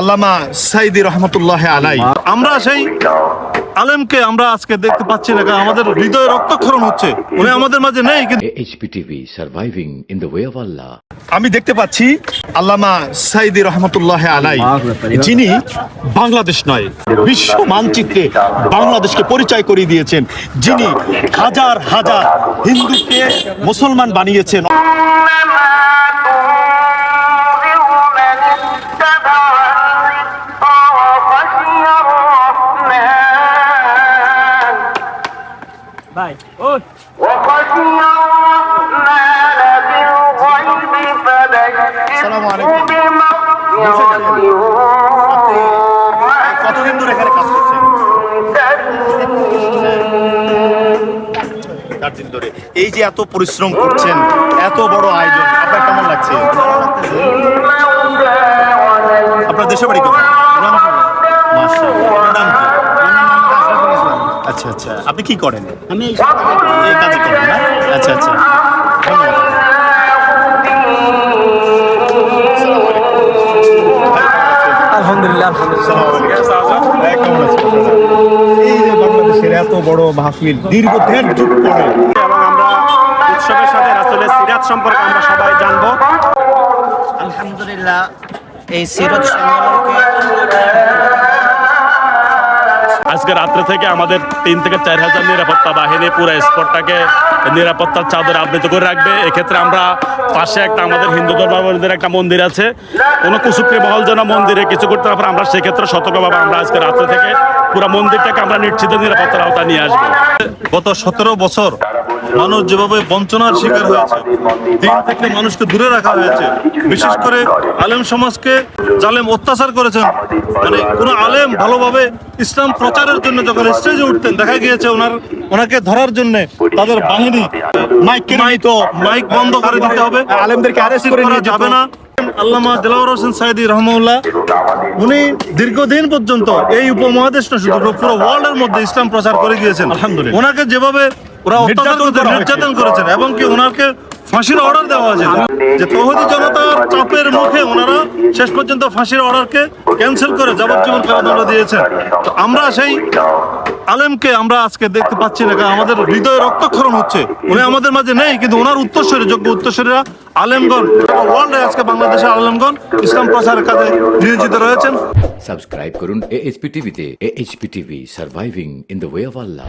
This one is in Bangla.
আল্লামা সাইদি রহমতুল্লাহ আলাই। আমরা সেই আলেমকে আমরা আজকে দেখতে পাচ্ছি না কারণ আমাদের হৃদয়ে রক্তক্ষরণ হচ্ছে। উনি আমাদের মাঝে নেই কিন্তু HPTV surviving in the way of Allah. আমি দেখতে পাচ্ছি আল্লামা সাইদি রহমতুল্লাহ আলাই যিনি বাংলাদেশ নয় বিশ্ব মানচিত্রে বাংলাদেশকে পরিচয় করিয়ে দিয়েছেন। যিনি হাজার হাজার হিন্দুকে মুসলমান বানিয়েছেন। কতদিন ধরে কাজ করছেন? চার ধরে। এই যে এত পরিশ্রম করছেন, এত বড় আয়োজন, আপনার কেমন লাগছে? আপনার দেশে বাড়ি কোথায়? আচ্ছা আচ্ছা। আপনি কি করেন? আমি এই এই কাজই করেন না? আচ্ছা আচ্ছা। ধন্যবাদ। আলহামদুলিল্লাহ এই যে বাংলাদেশের এত বড় মাহফিল দীর্ঘ দেড় যুগ পরে এবং আমরা উৎসবের সাথে রাসূলের সিরাত সম্পর্কে আমরা সবাই জানব। আলহামদুলিল্লাহ এই সিরত সম্মেলনকে আজকে রাত্রে থেকে আমাদের তিন থেকে চার হাজার নিরাপত্তা বাহিনী পুরো স্পটটাকে নিরাপত্তার চাদর আবৃত করে রাখবে। এক্ষেত্রে আমরা পাশে একটা আমাদের হিন্দু ধর্মাবলীদের একটা মন্দির আছে। কোনো কুসুক্রি মহল যেন মন্দিরে কিছু করতে না পারে, আমরা সেক্ষেত্রে সতর্কভাবে আমরা আজকে রাত্রে থেকে পুরো মন্দিরটাকে আমরা নিশ্চিত নিরাপত্তার আওতা নিয়ে আসব। গত সতেরো বছর মানুষ যেভাবে বঞ্চনার শিকার হয়েছে দিন থেকে মানুষকে দূরে রাখা হয়েছে। বিশেষ করে আলেম সমাজকে জালেম অত্যাচার করেছেন। মানে কোন আলেম ভালোভাবে ইসলাম প্রচারের জন্য যখন স্টেজে উঠতেন দেখা গিয়েছে ওনার ওনাকে ধরার জন্য তাদের বাহিনী মাইক মাইক মাইক বন্ধ করে দিতে হবে। আলেমদেরকে অ্যারেস্ট করে যাবে না। আল্লামা দেলাওয়ার হোসেন সাইদি রহমউল্লাহ উনি দীর্ঘদিন পর্যন্ত এই উপমহাদেশ না শুধু পুরো ওয়ার্ল্ডের মধ্যে ইসলাম প্রচার করে গিয়েছেন। আলহামদুলিল্লাহ। ওনাকে যেভাবে ওরা অত্যাচার নির্যাতন করেছেন এবং কি ওনাকে ফাঁসির অর্ডার দেওয়া হয়েছে। যে তহদি জনতার চাপের মুখে ওনারা শেষ পর্যন্ত ফাঁসির অর্ডারকে ক্যান্সেল করে যাবজ্জীবন কারাদণ্ড দিয়েছেন। তো আমরা সেই আলেমকে আমরা আজকে দেখতে পাচ্ছি না কারণ আমাদের হৃদয়ে রক্তক্ষরণ হচ্ছে। উনি আমাদের মাঝে নেই কিন্তু ওনার উত্তরস্বরী যোগ্য উত্তরস্বরীরা আলেমগণ ওয়ার্ল্ডে আজকে বাংলাদেশের আলেমগণ ইসলাম প্রচারের কাজে নিয়োজিত রয়েছেন। সাবস্ক্রাইব করুন AHPTV তে। AHPTV surviving in the way of Allah.